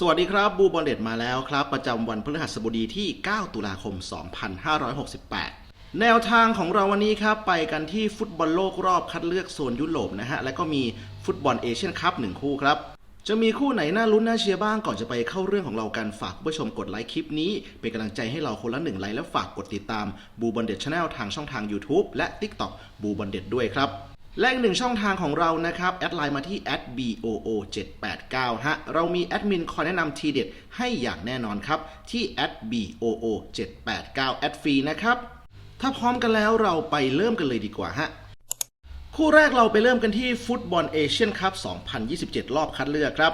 สวัสดีครับบูบอลเด็ดมาแล้วครับ ประจำวันพฤหัสบดีที่ 9 ตุลาคม 2568 แนวทางของเราวันนี้ครับ ไปกันที่ฟุตบอลโลกรอบคัดเลือกโซนยุโรปนะฮะ แล้วก็มีฟุตบอลเอเชียนคัพหนึ่งคู่ครับ จะมีคู่ไหนน่าลุ้นน่าเชียร์บ้างก่อนจะไปเข้าเรื่องของเรากันฝากผู้ชมกดไลค์คลิปนี้ เป็นกำลังใจให้เราคนละหนึ่งไลค์และฝากกดติดตามบูบอลเด็ดชาแนลทางช่องทาง YouTube และ TikTok บูบอลเด็ดด้วยครับ และอีกหนึ่งช่องทางของเรานะครับ แอดไลน์มาที่ @boo 7 8 9 ฮะ เรามีแอดมินคอยแนะนำทีเด็ดให้อย่างแน่นอนครับ ที่ @boo 7 8 9 แอดฟรีนะครับ ถ้าพร้อมกันแล้วเราไปเริ่มกันเลยดีกว่าฮะ คู่แรกเราไปเริ่มกันที่ฟุตบอลเอเชียนคัพ 2027 รอบคัดเลือกครับ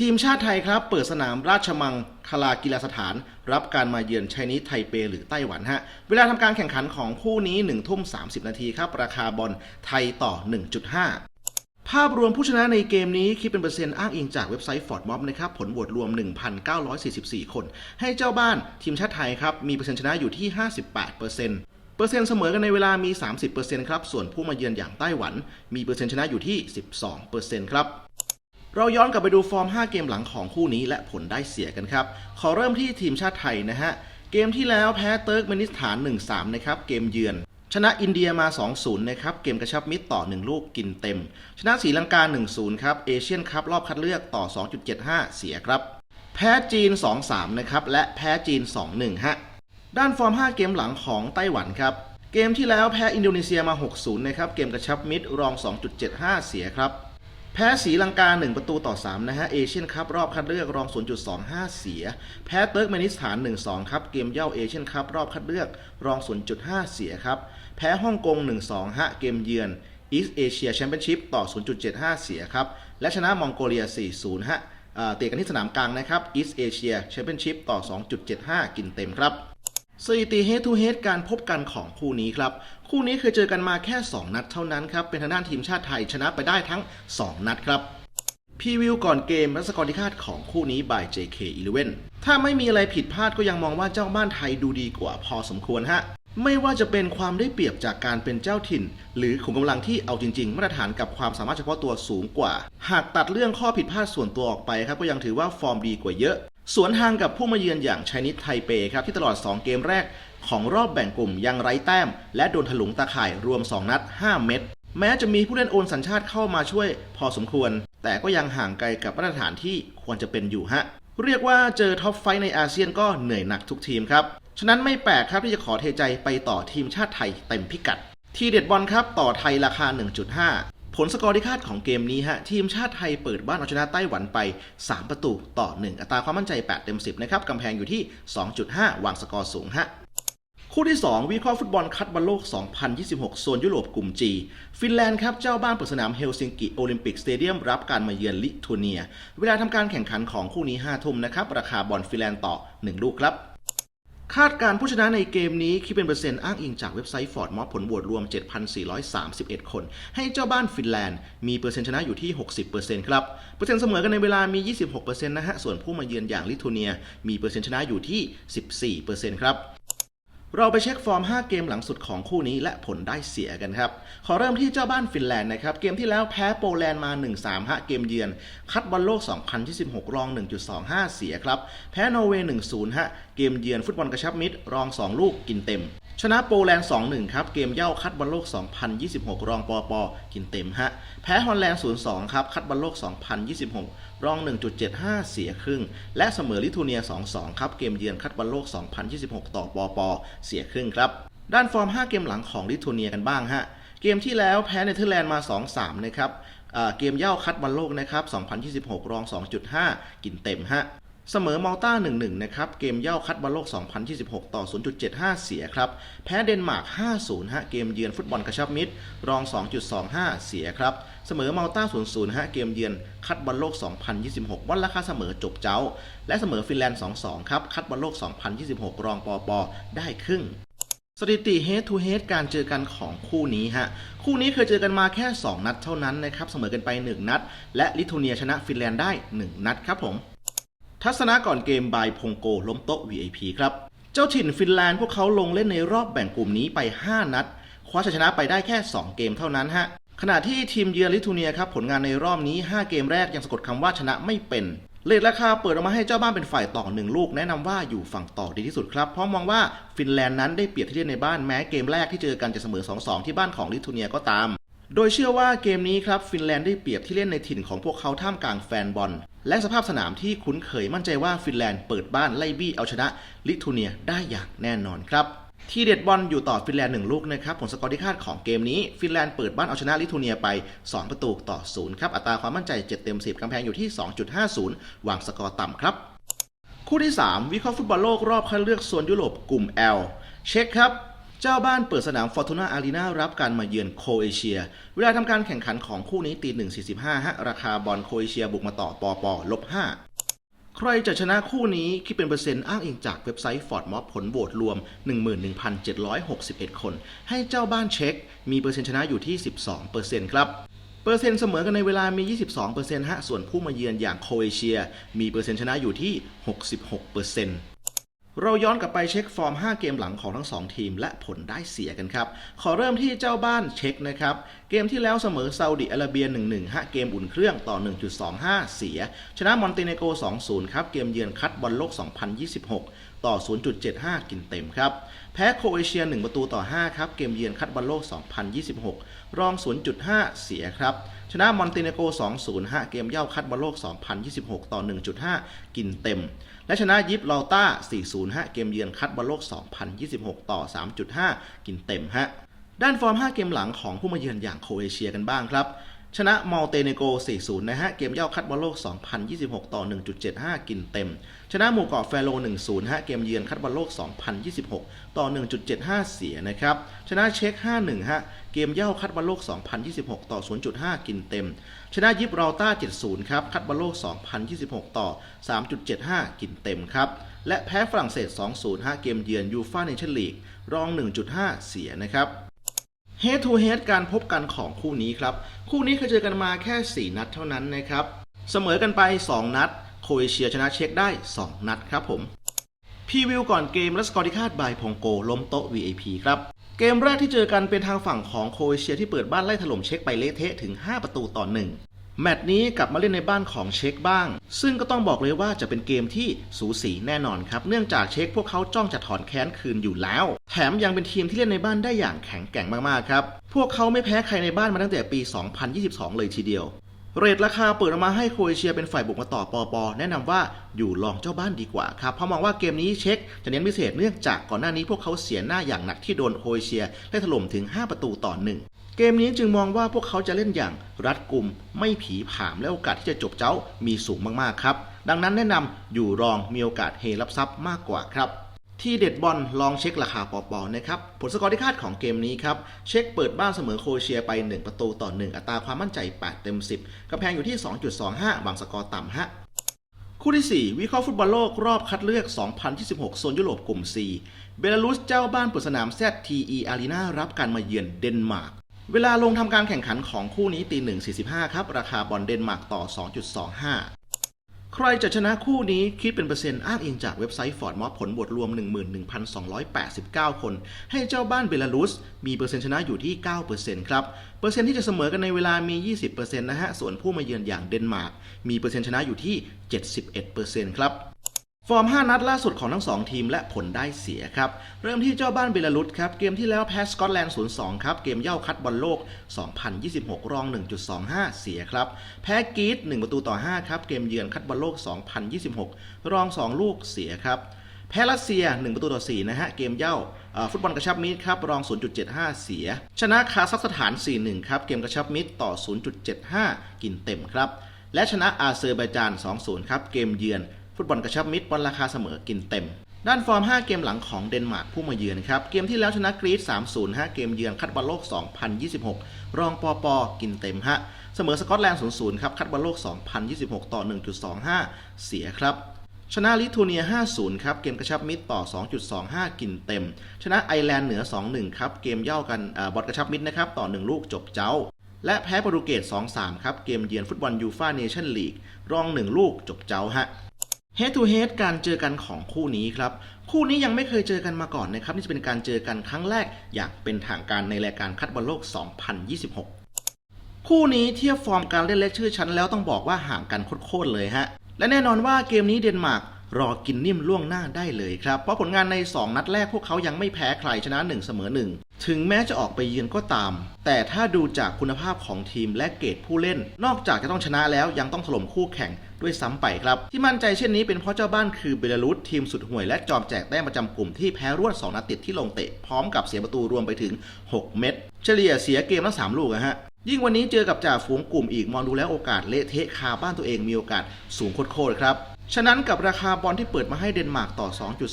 ทีมชาติไทยครับ เปิดสนามราชมังคลากีฬาสถาน รับการมาเยือนไชนีสไทเปหรือไต้หวันฮะ เวลาทำการแข่งขันของคู่นี้1ทุ่ม30 นาทีครับ ราคาบอลไทยต่อ 1.5ภาพรวมผู้ชนะในเกมนี้คิดเป็นเปอร์เซ็นต์อ้างอิงจากเว็บไซต์ Ford Mob นะครับ ผลโหวตรวม 1,944 คน ให้เจ้าบ้านทีมชาติไทยครับ มีเปอร์เซ็นต์ชนะอยู่ที่ 58%เปอร์เซ็นต์เปอร์เซ็นต์เสมอกันในเวลามี 30%ครับ ส่วนผู้มาเยือนอย่างไต้หวัน มีเปอร์เซ็นต์ชนะอยู่ที่ 12%ครับ เราย้อนกลับไปดูฟอร์ม 5 เกมหลังของคู่นี้และผลได้เสียกันครับ ขอเริ่มที่ทีมชาติไทยนะฮะ เกมที่แล้วแพ้เติร์กเมนิสถาน 1-3 นะครับ เกมเยือน ชนะอินเดียมา 2-0 นะครับ เกมกระชับมิตรต่อ 1 ลูกกินเต็ม ชนะศรีลังกา 1-0 ครับ เอเชียนคัพรอบคัดเลือกต่อ 2.75 เสียครับ แพ้จีน 2-3 นะครับ และแพ้จีน 2-1 ฮะ ด้านฟอร์ม 5 เกมหลังของไต้หวันครับเกมที่แล้วแพ้อินโดนีเซียมา 6-0 นะครับ เกมกระชับมิตรรอง 2.75 เสียครับ แพ้สีลังกา 1 ประตูต่อ 3 นะฮะ เอเชียนคัพรอบคัดเลือกรอง 0.25 เสีย แพ้เติร์กเมนิสถาน 1-2 ครับ เกมเย่าเอเชียนคัพรอบคัดเลือกรอง 0.5 เสียครับ แพ้ฮ่องกง 1-2 ฮะ เกมเยือน East Asia Championship ต่อ 0.75 เสียครับ และชนะมองโกเลีย 4-0 ฮะเตะกันที่สนามกลางนะครับ East Asia Championship ต่อ 2.75 กินเต็มครับสถิติ head to head การพบกันของคู่นี้ครับ คู่นี้เคยเจอกันมาแค่ 2 นัดเท่านั้นครับ เป็นทางด้านทีมชาติไทยชนะไปได้ทั้ง 2 นัดครับพีวิวก่อนเกมและสกอร์ที่คาดของคู่นี้ by JK11 ถ้าไม่มีอะไรผิดพลาดก็ยังมองว่าเจ้าบ้านไทยดูดีกว่าพอสมควรฮะ ไม่ว่าจะเป็นความได้เปรียบจากการเป็นเจ้าถิ่น หรือขุมกำลังที่เอาจริงๆ มาตรฐานกับความสามารถเฉพาะตัวสูงกว่า หากตัดเรื่องข้อผิดพลาดส่วนตัวออกไปครับก็ยังถือว่าฟอร์มดีกว่าเยอะ สวนทางกับผู้มาเยือนอย่างชนิดไทเปครับที่ตลอด 2 เกมแรก ของรอบแบ่งกลุ่มยังไร้แต้ม และโดนถลุงตาข่ายรวม 2 นัด 5 เม็ดแม้จะมีผู้เล่นโอนสัญชาติเข้ามาช่วยพอสมควร แต่ก็ยังห่างไกลกับมาตรฐานที่ควรจะเป็นอยู่ฮะ เรียกว่าเจอท็อปไฟในอาเซียนก็เหนื่อยหนักทุกทีมครับ ฉะนั้นไม่แปลกครับที่จะขอเทใจไปต่อทีมชาติไทยเต็มพิกัด ทีเด็ดบอลครับต่อไทยราคา 1.5 ผลสกอร์ที่คาดของเกมนี้ฮะทีมชาติไทยเปิดบ้านเอาชนะไต้หวันไป 3 ประตูต่อ 1 อัตราความมั่นใจ 8 เต็ม 10 นะครับกำแพงอยู่ที่ 2.5 วางสกอร์สูงฮะ คู่ที่ 2 วิเคราะห์ฟุตบอลคัดบอลโลก 2026 โซนยุโรปกลุ่ม G ฟินแลนด์ครับเจ้าบ้านเปิดสนามเฮลซิงกิโอลิมปิกสเตเดียมรับการมาเยือนลิทัวเนีย เวลาทำการแข่งขันของคู่นี้5ทุ่มนะครับ ราคาบอลฟินแลนด์ต่อ 1 ลูกครับคาดการผู้ชนะในเกมนี้คิดเป็นเปอร์เซ็นต์อ้างอิงจากเว็บไซต์ฟอร์ดมอผลโหวตรวม 7,431 คน ให้เจ้าบ้านฟินแลนด์ มีเปอร์เซ็นต์ชนะอยู่ที่ 60%ครับ เปอร์เซ็นต์เสมอกันในเวลามี 26%นะฮะ ส่วนผู้มาเยือนอย่างลิทัวเนีย มีเปอร์เซ็นต์ชนะอยู่ที่ 14%ครับ เราไปเช็คฟอร์ม 5 เกมหลังสุดของคู่นี้และผลได้เสียกันครับ ขอเริ่มที่เจ้าบ้านฟินแลนด์นะครับ เกมที่แล้วแพ้โปแลนด์มา 1-3ฮะเกมเยือน คัดบอลโลก 2026 รอง 1.25 เสียครับ แพ้นอร์เวย์ 1-0 ฮะ เกมเยือนฟุตบอลกระชับมิตร รอง 2 ลูกกินเต็ม ชนะโปแลนด์ 2-1 ครับ เกมเย่าคัดบอลโลก 2026 รองปอปอกินเต็มฮะ แพ้ฮอลแลนด์ 0-2 ครับ คัดบอลโลก 2026 รอง 1.75 เสียครึ่ง และเสมอลิทัวเนีย 2-2 ครับ เกมเยือนคัดบอลโลก 2026 ต่อปอปอเสียครึ่งครับ ด้านฟอร์ม 5 เกมหลังของลิทัวเนียกันบ้างฮะ เกมที่แล้วแพ้เนเธอร์แลนด์มา 2-3 นะครับเกมเย่าคัดบอลโลกนะครับ 2026 รอง 2.5 กินเต็มฮะ เสมอมัลตา1-1 นะครับ เกมเย่าคัดบอลโลก 2026 ต่อ 0.75 เสียครับ แพ้เดนมาร์ก 5-0 ฮะ เกมเยือนฟุตบอลกระชับมิตร รอง 2.25 เสียครับ เสมอมัลตา0-0 ฮะ เกมเยือนคัดบอลโลก 2026 วันราคาเสมอจบเจ้า และเสมอฟินแลนด์ 2-2 ครับ คัดบอลโลก 2026 รองปอปอได้ครึ่งสถิติ head to head การเจอกันของคู่นี้ฮะ คู่นี้เคยเจอกันมาแค่ 2 นัดเท่านั้นนะครับ เสมอกันไป 1 นัด และลิทัวเนียชนะฟินแลนด์ได้ 1 นัดครับผม ทัศนะก่อนเกมบายพงโกล้มโต๊ะ VIP ครับ เจ้าถิ่นฟินแลนด์พวกเขาลงเล่นในรอบแบ่งกลุ่มนี้ไป 5 นัด คว้าชัยชนะไปได้แค่ 2 เกมเท่านั้นฮะ ขณะที่ทีมเยือนลิทัวเนียครับผลงานในรอบนี้ 5 เกมแรกยังสะกดคำว่าชนะไม่เป็น เลทราคาเปิดออกมาให้เจ้าบ้านเป็นฝ่ายต่อหนึ่งลูกแนะนำว่าอยู่ฝั่งต่อดีที่สุดครับ เพราะมองว่าฟินแลนด์นั้นได้เปรียบที่เล่นในบ้านแม้เกมแรกที่เจอกันจะเสมอ 2-2 ที่บ้านของลิทัวเนียก็ตามโดยเชื่อว่าเกมนี้ครับฟินแลนด์ได้เปรียบที่เล่นในถิ่นของพวกเขาท่ามกลางแฟนบอล และสภาพสนามที่คุ้นเคยมั่นใจว่าฟินแลนด์เปิดบ้านไล่บี้เอาชนะลิทัวเนียได้อย่างแน่นอนครับที่เด็ดบอลอยู่ต่อฟินแลนด์หนึ่งลูกนะครับผลสกอร์ที่คาดของเกมนี้ ฟินแลนด์เปิดบ้านเอาชนะลิทัวเนียไป 2 ประตูต่อศูนครับ อัตราความมั่นใจ 7 เต็ม 10 กำแพงอยู่ที่ 2.50 วางสกอร์ต่ำครับ คู่ที่ 3 วิเคราะห์ฟุตบอลโลกรอบคัดเลือกโซนยุโรปกลุ่ม L เช็คครับ เจ้าบ้านเปิดสนามฟอร์ตูน่าอารีนารับการมาเยือนโคเอเชีย เวลาทำการแข่งขันของคู่นี้ตี1.45ฮะราคาบอลโคเอเชียบุกมาต่อปอปอลบ5ใครจะชนะคู่นี้คิดเป็นเปอร์เซ็นต์อ้างอิงจากเว็บไซต์ฟอร์ดม็อบผลโหวตรวม 11,761 คน ให้เจ้าบ้านเช็ค มีเปอร์เซ็นต์ชนะอยู่ที่ 12%ครับเปอร์เซ็นต์เสมอกันในเวลามี 22%ฮะส่วนผู้มาเยือนอย่างโคเอเชีย มีเปอร์เซ็นต์ชนะอยู่ที่ 66% เราย้อนกลับไปเช็คฟอร์ม 5 เกมหลังของทั้ง 2 ทีม และผลได้เสียกันครับ ขอเริ่มที่เจ้าบ้านเช็คนะครับ เกมที่แล้วเสมอซาอุดิอาระเบีย 1-1ฮะเกมอุ่นเครื่องต่อ 1.25 เสีย ชนะมอนเตเนโก 2-0 ครับ เกมเยือนคัดบอลโลก 2026 ต่อ 0.75 กินเต็มครับ แพ้โครเอเชีย 1 ประตูต่อ 5 ครับ เกมเยือนคัดบอลโลก 2026 รอง 0.5 เสียครับ ชนะมอนเตเนโก 2-0ฮะเกมเย่าคัดบอลโลก 2026 ต่อ 1.5 กินเต็ม และชนะยิปลอต้า 4-0ฮะเกมเยือนคัดบอลโลก 2026 ต่อ 3.5 กินเต็มฮะ ด้านฟอร์ม 5 เกมหลังของผู้มาเยือนอย่างโครเอเชียกันบ้างครับชนะมอลเตเนโก 4-0 นะฮะ เกมเย่าคัดบอลโลก 2026 ต่อ 1.75 กินเต็ม ชนะหมู่เกาะแฟโร1-0ฮะเกมเยือนคัดบอลโลก 2026 ต่อ 1.75 เสียนะครับ ชนะเช็ค 5-1ฮะเกมเย่าคัดบอลโลก 2026 ต่อ 0.5 กินเต็ม ชนะยิปรอลต้า 70 ครับ คัดบอลโลก 2026 ต่อ 3.75 กินเต็มครับ และแพ้ฝรั่งเศส 2-0ฮะเกมเยือนยูฟ่าเนชั่นลีก รอง 1.5 เสียนะครับ Head to h e การพบกันของคู่นี้ครับ คู่นี้เคยเจอกันมาแค่ 4 นัดเท่านั้นนะครับ เสมอกันไป 2 นัด โครเอเชียชนะเช็คได้ 2 นัดครับผมพีวิวก่อนเกมและสกอร์ที่คาดบายพงโกล้มโต๊ะ VIP ครับ เกมแรกที่เจอกันเป็นทางฝั่งของโครเอเชียที่เปิดบ้านไล่ถล่มเช็คไปเละเทะถึง 5 ประตูต่อ1แมตช์นี้กลับมาเล่นในบ้านของเช็คบ้าง ซึ่งก็ต้องบอกเลยว่าจะเป็นเกมที่สูสีแน่นอนครับ เนื่องจากเช็คพวกเขาจ้องจะถอนแค้นคืนอยู่แล้ว แถมยังเป็นทีมที่เล่นในบ้านได้อย่างแข็งแกร่งมากๆครับ พวกเขาไม่แพ้ใครในบ้านมาตั้งแต่ปี 2022 เลยทีเดียว เรทราคาเปิดออกมาให้โครเอเชียเป็นฝ่ายบุกมาต่อปอปอแนะนำว่าอยู่รองเจ้าบ้านดีกว่าครับเพราะมองว่าเกมนี้เช็คจะเน้นพิเศษเนื่องจากก่อนหน้านี้พวกเขาเสียหน้าอย่างหนักที่โดนโครเอเชียได้ถล่มถึง 5 ประตูต่อหนึ่งเกมนี้จึงมองว่าพวกเขาจะเล่นอย่างรัดกุม ไม่ผีผามและโอกาสที่จะจบเจ้ามีสูงมากๆครับ ดังนั้นแนะนำอยู่รองมีโอกาสเฮรับทรัพย์มากกว่าครับ ที่เด็ดบอลลองเช็คราคาปอปอนะครับ ผลสกอร์ที่คาดของเกมนี้ครับ เช็คเปิดบ้านเสมอโครเอเชียไป 1 ประตูต่อ 1 อัตราความมั่นใจ 8 เต็ม 10กำแพงอยู่ที่ 2.25 บางสกอร์ต่ำฮะคู่ที่ 4 วิเคราะห์ฟุตบอลโลกรอบคัดเลือก 2026 โซนยุโรปกลุ่ม C เบลารุสเจ้าบ้านเปิดสนาม ZTE Arena รับการมาเยือนเดนมาร์กเวลาลงทำการแข่งขันของคู่นี้ตี1.45 ครับ ราคาบอลเดนมาร์กต่อ 2.25 ใครจะชนะคู่นี้คิดเป็นเปอร์เซ็นต์อ้างอิงจากเว็บไซต์ฟอร์ดมอผลบวกรวม 11,289 คน ให้เจ้าบ้านเบลารุส มีเปอร์เซ็นต์ชนะอยู่ที่ 9%ครับ เปอร์เซ็นต์ที่จะเสมอกันในเวลามี 20%นะฮะ ส่วนผู้มาเยือนอย่างเดนมาร์กมีเปอร์เซ็นต์ชนะอยู่ที่ 71%ครับ ฟอร์ม 5 นัดล่าสุดของทั้ง 2 ทีมและผลได้เสียครับ เริ่มที่เจ้าบ้านเบลารุสครับ เกมที่แล้วแพ้สกอตแลนด์ 0-2 ครับ เกมเย่าคัดบอลโลก 2026 รอง 1.25 เสียครับ แพ้กรีด1ประตูต่อ 5 ครับ เกมเยือนคัดบอลโลก 2026 รอง 2 ลูกเสียครับ แพ้รัสเซีย 1 ประตูต่อ 4 นะฮะ เกมเย่าฟุตบอลกระชับมิตรครับ รอง 0.75 เสีย ชนะคาซัคสถาน 4-1 ครับ เกมกระชับมิตรต่อ 0.75 กินเต็มครับ และชนะอาเซอร์ไบจาน 2-0 ครับ เกมเยือน ฟุตบอลกระชับมิตรบอลราคาเสมอกินเต็ม ด้านฟอร์ม 5 เกมหลังของเดนมาร์กผู้มาเยือนครับ เกมที่แล้วชนะกรีซ3-0ฮะเกมเยือนคัดบอลโลก 2026 รองปอปอกินเต็มฮะเสมอสกอตแลนด์0-0ครับคัดบอลโลก 2026 ต่อ 1.25 เสียครับชนะลิทัวเนีย 5-0 ครับ เกมกระชับมิตรต่อ 2.25 กินเต็ม ชนะไอร์แลนด์เหนือ 2-1 ครับ เกมเย่ากันอบอลกระชับมิตรนะครับ ต่อ 1 ลูกจบเจ้า และแพ้โปรตุเกส 2-3 ครับ เกมเยือนฟุตบอลยูฟ่าเนชั่นลีกรอง 1 ลูกจบเจ้าฮะ Head to Head การเจอกันของคู่นี้ครับ คู่นี้ยังไม่เคยเจอกันมาก่อนนะครับนี่จะเป็นการเจอกันครั้งแรก อย่างเป็นทางการในรายการคัดบอลโลก 2026 คู่นี้เทียบฟอร์มการเล่นและชื่อชั้นแล้วต้องบอกว่าห่างกันโคตรเลยฮะ และแน่นอนว่าเกมนี้เดนมาร์กรอกินนิ่มล่วงหน้าได้เลยครับ เพราะผลงานใน 2 นัดแรกพวกเขายังไม่แพ้ใครชนะ 1 เสมอ1 ถึงแม้จะออกไปเยือนก็ตาม แต่ถ้าดูจากคุณภาพของทีมและเกรดผู้เล่น นอกจากจะต้องชนะแล้วยังต้องถล่มคู่แข่งด้วยซ้ำไปครับ ที่มั่นใจเช่นนี้เป็นเพราะเจ้าบ้านคือเบลารุสทีมสุดห่วยและจอมแจกแต้มประจำกลุ่มที่แพ้รวด 2 นัดติดที่ลงเตะ พร้อมกับเสียประตูรวมไปถึง 6 เม็ดเฉลี่ยเสียเกมละ3ลูกอะฮะยิ่งวันนี้เจอกับจ่าฝูงกลุ่มอีกมองดูแล้วโอกาสเละเทะคาบ้านตัวเองมีโอกาสสูงโคตรๆครับฉะนั้นกับราคาบอลที่เปิดมาให้เดนมาร์กต่อ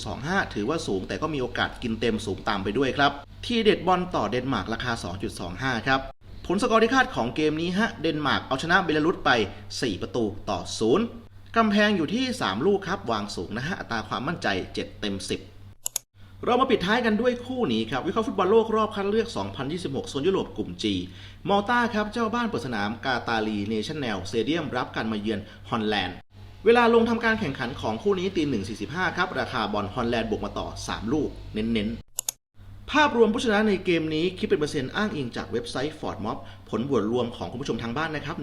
2.25 ถือว่าสูงแต่ก็มีโอกาสกินเต็มสูงตามไปด้วยครับ ที่เด็ดบอลต่อเดนมาร์กราคา 2.25 ครับ ผลสกอร์ที่คาดของเกมนี้ฮะ เดนมาร์กเอาชนะเบลารุสไป 4 ประตูต่อ 0 กำแพงอยู่ที่ 3 ลูกครับ วางสูงนะฮะ อัตราความมั่นใจ 7 เต็ม 10 เรามาปิดท้ายกันด้วยคู่นี้ครับ วิเคราะห์ฟุตบอลโลกรอบคัดเลือก 2026 โซนยุโรปกลุ่ม G มอลตาครับ เจ้าบ้านเปิดสนามกาตาลีเนชั่นแนลสเตเดียมรับการมาเยือนฮอลแลนด์เวลาลงทำการแข่งขันของคู่นี้ตีหนึ่งสี่สิบห้าครับ ราคาบอลฮอลแลนด์บวกมาต่อ 3 ลูก เน้นๆ ภาพรวมผู้ชนะในเกมนี้คิดเป็นเปอร์เซ็นต์อ้างอิงจากเว็บไซต์ Ford Mob ผลบวชรวมของคุณผู้ชมทางบ้านนะครับ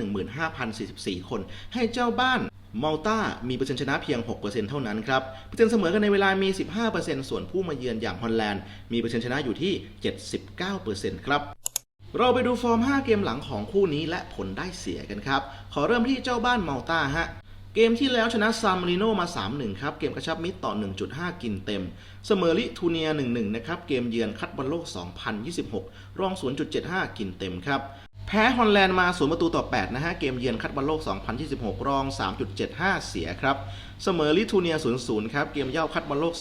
15,044 คน ให้เจ้าบ้านมัลตามีเปอร์เซ็นต์ชนะเพียง 6%เท่านั้นครับ เปอร์เซ็นต์เสมอกันในเวลามี 15%ส่วนผู้มาเยือนอย่างฮอลแลนด์ มีเปอร์เซ็นต์ชนะอยู่ที่ 79%ครับเราไปดูฟอร์ม 5 เกมหลังของคู่นี้และผลได้เสียกันครับ ขอเริ่มที่เจ้าบ้านมัลตาฮะ เกมที่แล้วชนะซามาริโนมา 3-1 ครับ เกมกระชับมิตรต่อ 1.5 กินเต็ม เสมอลิทูเนีย 1-1 นะครับ เกมเยือนคัดบอลโลก 2026 รอง 0.75 กินเต็มครับ แพ้ฮอลแลนด์มา 0 ประตูต่อ 8 นะฮะ เกมเยือนคัดบอลโลก 2026 รอง 3.75 เสียครับ เสมอลิทูเนีย 0-0 ครับ เกมเย่าคัดบอลโลก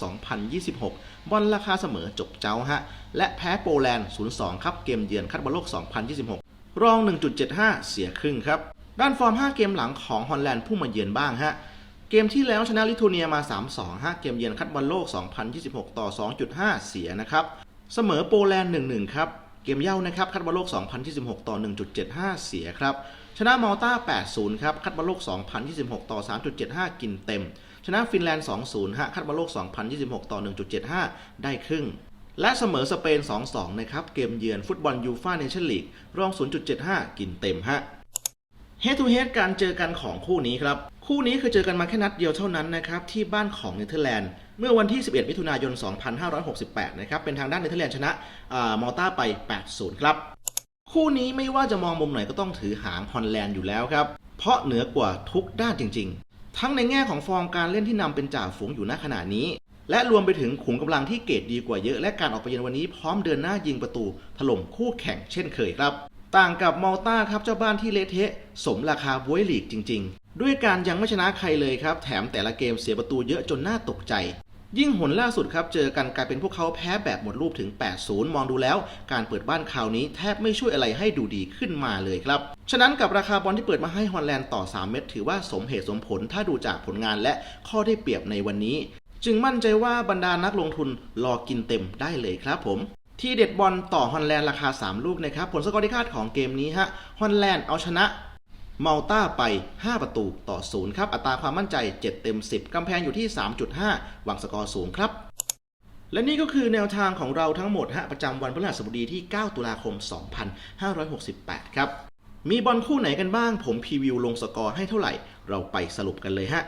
2026 บอลราคาเสมอจบเจ้าฮะ และแพ้โปแลนด์ 0-2 ครับ เกมเยือนคัดบอลโลก 2026 รอง 1.75 เสียครึ่งครับ ด้านฟอร์ม 5 เกมหลังของฮอลแลนด์ผู้มาเยือนบ้างฮะ เกมที่แล้วชนะลิทัวเนียมา 3-2 5 เกมเยือนคัดบอลโลก 2026 ต่อ 2.5 เสียนะครับ เสมอโปแลนด์ 1-1 ครับ เกมเย่านะครับคัดบอลโลก 2026 ต่อ 1.75 เสียครับ ชนะมอลตา8-0 ครับ คัดบอลโลก 2026 ต่อ 3.75 กินเต็ม ชนะฟินแลนด์ 2-0 ฮะ คัดบอลโลก 2026 ต่อ 1.75 ได้ครึ่งและเสมอสเปน 2-2 นะครับ เกมเยือนฟุตบอลยูฟ่าเนชั่นลีกรอง 0.75 กินเต็มฮะ Head to Head การเจอกันของคู่นี้ครับ คู่นี้เคยเจอกันมาแค่นัดเดียวเท่านั้นนะครับ ที่บ้านของเนเธอร์แลนด์ เมื่อวันที่ 11 มิถุนายน 2568 นะครับ เป็นทางด้านเนเธอร์แลนด์ชนะอามอลตาไป 8-0 ครับ คู่นี้ไม่ว่าจะมองมุมไหนก็ต้องถือหางฮอลแลนด์อยู่แล้วครับ เพราะเหนือกว่าทุกด้านจริง ๆ ทั้งในแง่ของฟอร์มการเล่นที่นำเป็นจ่าฝูงอยู่ณขณะนี้ และรวมไปถึงขุมกำลังที่เกรดดีกว่าเยอะ และการออกไปเยือนวันนี้พร้อมเดินหน้ายิงประตูถล่มคู่แข่งเช่นเคยครับ ต่างกับมอลตาครับเจ้าบ้านที่เละเทะ สมราคาบวยลีกจริง ๆ ด้วยการยังไม่ชนะใครเลยครับ แถมแต่ละเกมเสียประตูเยอะจนน่าตกใจ ยิ่งหนล่าสุดครับ เจอกันกลายเป็นพวกเขาแพ้แบบหมดรูปถึง 8-0 มองดูแล้ว การเปิดบ้านคราวนี้แทบไม่ช่วยอะไรให้ดูดีขึ้นมาเลยครับ ฉะนั้นกับราคาบอลที่เปิดมาให้ฮอลแลนด์ต่อ 3 เม็ดถือว่าสมเหตุสมผลถ้าดูจากผลงานและข้อได้เปรียบในวันนี้ จึงมั่นใจว่าบรรดานักลงทุนรอกินเต็มได้เลยครับผม ทีเด็ดบอลต่อฮอลแลนด์ราคา 3 ลูกนะครับ ผลสกอร์ที่คาดของเกมนี้ฮะฮอลแลนด์เอาชนะมัลตาไป 5 ประตูต่อ 0 ครับ อัตราความมั่นใจ 7 เต็ม 10 กำแพงอยู่ที่ 3.5 หวังสกอร์สูงครับ และนี่ก็คือแนวทางของเราทั้งหมดฮะประจำวันพฤหัสบดีที่ 9 ตุลาคม 2568 ครับ มีบอลคู่ไหนกันบ้าง ผมพรีวิวลงสกอร์ให้เท่าไหร่ เราไปสรุปกันเลยฮะ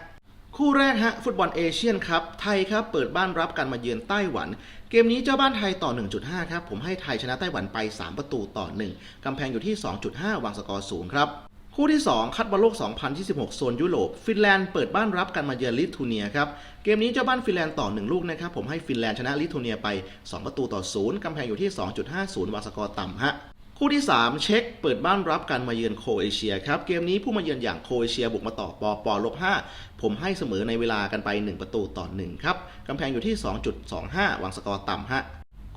คู่แรกฮะฟุตบอลเอเชียนครับไทยครับเปิดบ้านรับการมาเยือนไต้หวัน เกมนี้เจ้าบ้านไทยต่อ 1.5 ครับ ผมให้ไทยชนะไต้หวันไป 3 ประตูต่อ 1 กำแพงอยู่ที่ 2.5 วางสกอร์สูงครับคู่ที่ 2 คัดบอลโลก 2026 โซนยุโรป ฟินแลนด์เปิดบ้านรับการมาเยือนลิทัวเนียครับ เกมนี้เจ้าบ้านฟินแลนด์ต่อ 1 ลูกนะครับ ผมให้ฟินแลนด์ชนะลิทัวเนียไป 2 ประตูต่อ 0 กำแพงอยู่ที่ 2.50 วางสกอร์ต่ำฮะ คู่ที่ 3 เช็คเปิดบ้านรับการมาเยือนโคเอเชียครับ เกมนี้ผู้มาเยือนอย่างโคเอเชียบุกมาต่อปอปอลบ5ผมให้เสมอในเวลากันไป 1 ประตูต่อ 1 ครับ กำแพงอยู่ที่ 2.25 วางสกอร์ต่ำฮะ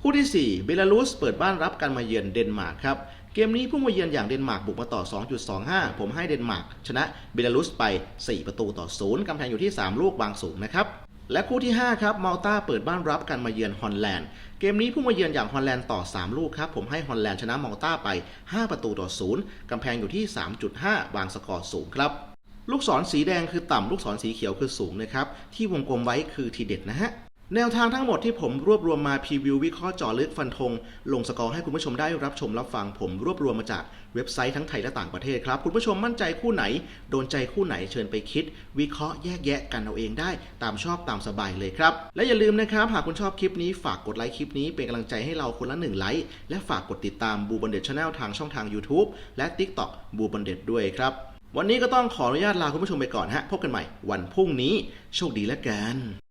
คู่ที่ 4 เบลารุสเปิดบ้านรับการมาเยือนเดนมาร์กครับ เกมนี้ผู้มาเยือนอย่างเดนมาร์กบุกมาต่อ 2.25 ผมให้เดนมาร์กชนะเบลารุสไป 4 ประตูต่อ 0 กำแพงอยู่ที่ 3 ลูกวางสูงนะครับ และคู่ที่ 5 ครับมาลตาเปิดบ้านรับการมาเยือนฮอลแลนด์ เกมนี้ผู้มาเยือนอย่างฮอลแลนด์ต่อ 3 ลูกครับ ผมให้ฮอลแลนด์ชนะมอลตาไป 5 ประตูต่อ 0กำแพงอยู่ที่ 3.5 วางสกอร์สูงครับ ลูกศรสีแดงคือต่ำ ลูกศรสีเขียวคือสูงนะครับ ที่วงกลมไว้คือทีเด็ดนะฮะ แนวทางทั้งหมดที่ผมรวบรวมมาพรีวิววิเคราะห์เจาะลึกฟันธง ลงสกอร์ให้คุณผู้ชมได้รับชมรับฟังผมรวบรวมมาจากเว็บไซต์ทั้งไทยและต่างประเทศครับ คุณผู้ชมมั่นใจคู่ไหน โดนใจคู่ไหนเชิญไปคิด วิเคราะห์แยกแยะกันเอาเองได้ตามชอบตามสบายเลยครับ และอย่าลืมนะครับ หากคุณชอบคลิปนี้ฝากกดไลค์คลิปนี้เป็นกำลังใจให้เราคนละหนึ่งไลค์และฝากกดติดตามบูบันเด็ดชาแนลทางช่องทาง YouTube และ TikTok บูบันเด็ดด้วยครับวันนี้ก็ต้องขออนุญาตลาคุณผู้ชมไปก่อนฮะพบกันใหม่วันพรุ่งนี้โชคดีแล้วกัน